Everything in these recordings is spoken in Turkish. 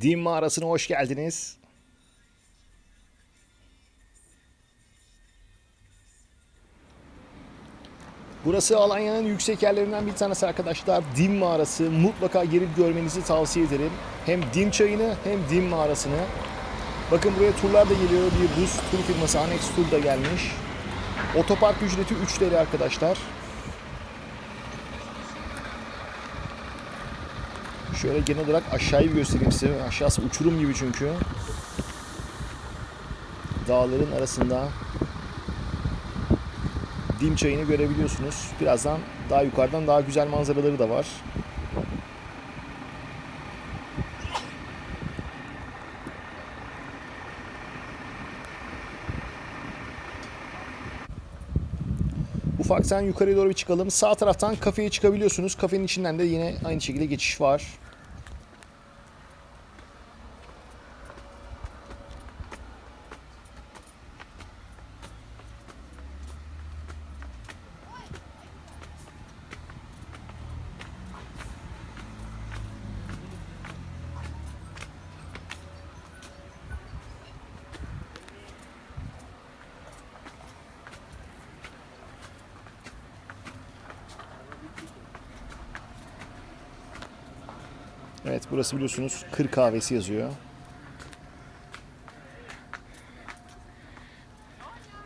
Din mağarasına hoş geldiniz. Burası Alanya'nın yüksek yerlerinden bir tanesi arkadaşlar. Dim mağarası. Mutlaka gelip görmenizi tavsiye ederim. Hem Dim çayını hem Dim mağarasını. Bakın buraya turlar da geliyor. Bir Rus tur firması Annex Tur da gelmiş. Otopark ücreti 3 TL arkadaşlar. Şöyle genel olarak aşağıyı göstereyim size. Aşağısı uçurum gibi çünkü. Dağların arasında Dim çayını görebiliyorsunuz. Birazdan daha yukarıdan daha güzel manzaraları da var. Ufaktan yukarıya doğru bir çıkalım. Sağ taraftan kafeye çıkabiliyorsunuz. Kafenin içinden de yine aynı şekilde geçiş var. Evet burası biliyorsunuz kır kahvesi yazıyor.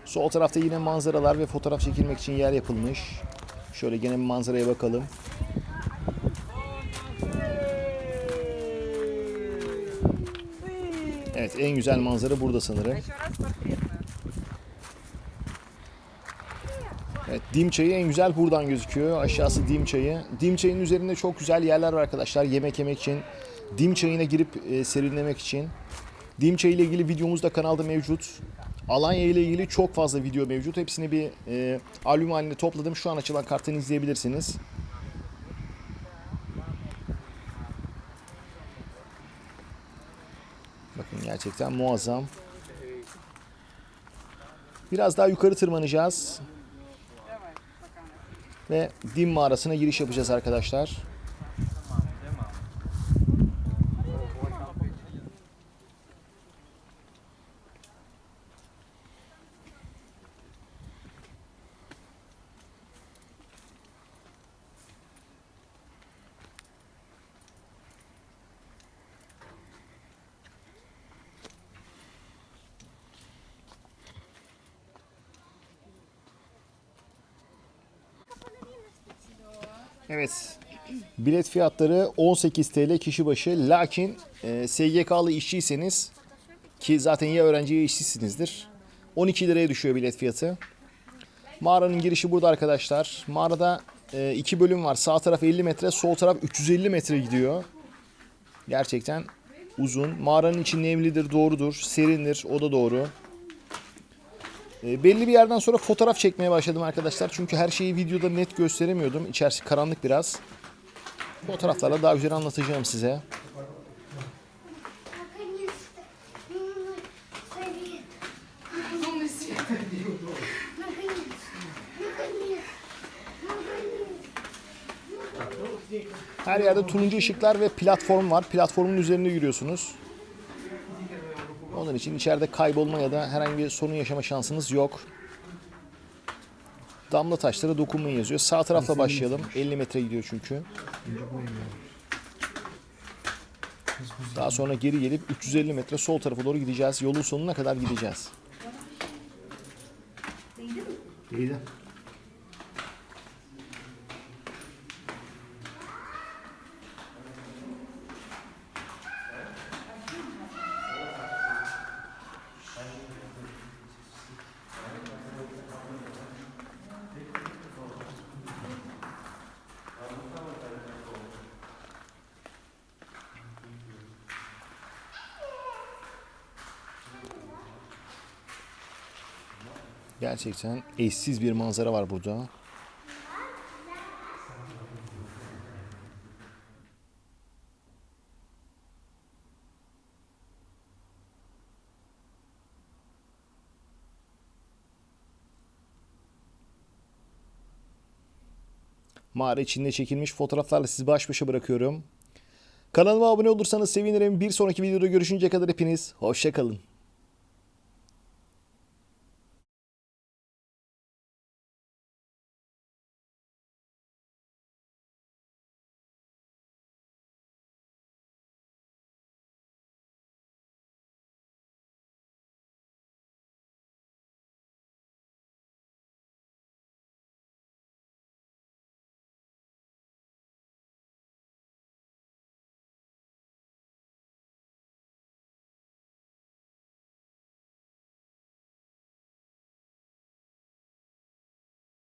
Sol tarafta yine manzaralar ve fotoğraf çekilmek için yer yapılmış. Şöyle gene manzaraya bakalım. Evet en güzel manzara burada sanırım. Evet Dim çayı en güzel buradan gözüküyor. Aşağısı Dim çayı. Dim çayının üzerinde çok güzel yerler var arkadaşlar. Yemek yemek için. Dim çayına girip e, serinlemek için. Dim çayı ile ilgili videomuz da kanalda mevcut. Alanya ile ilgili çok fazla video mevcut. Hepsini bir e, albüm halinde topladım. Şu an açılan karttan izleyebilirsiniz. Bakın gerçekten muazzam. Biraz daha yukarı tırmanacağız. Ve Dim mağarasına giriş yapacağız arkadaşlar. Evet. Bilet fiyatları 18 TL kişi başı. Lakin e, SGK'lı işçiyseniz ki zaten ya öğrenci ya işsizsinizdir. 12 liraya düşüyor bilet fiyatı. Mağaranın girişi burada arkadaşlar. Mağarada e, iki bölüm var. Sağ taraf 50 metre, sol taraf 350 metre gidiyor. Gerçekten uzun. Mağaranın içi nemlidir, doğrudur. Serindir, o da doğru. Ee, belli bir yerden sonra fotoğraf çekmeye başladım arkadaşlar. Çünkü her şeyi videoda net gösteremiyordum. İçerisi karanlık biraz. Fotoğraflarla daha güzel anlatacağım size. Her yerde turuncu ışıklar ve platform var. Platformun üzerinde yürüyorsunuz. Onun için içeride kaybolma ya da herhangi bir sorun yaşama şansınız yok. Damla taşlara dokunmayın yazıyor. Sağ tarafla başlayalım. 50 metre gidiyor çünkü. Daha sonra geri gelip 350 metre sol tarafa doğru gideceğiz. Yolun sonuna kadar gideceğiz. İyiydi. Gerçekten eşsiz bir manzara var burada. Mağara içinde çekilmiş fotoğraflarla sizi baş başa bırakıyorum. Kanalıma abone olursanız sevinirim. Bir sonraki videoda görüşünceye kadar hepiniz hoşça kalın.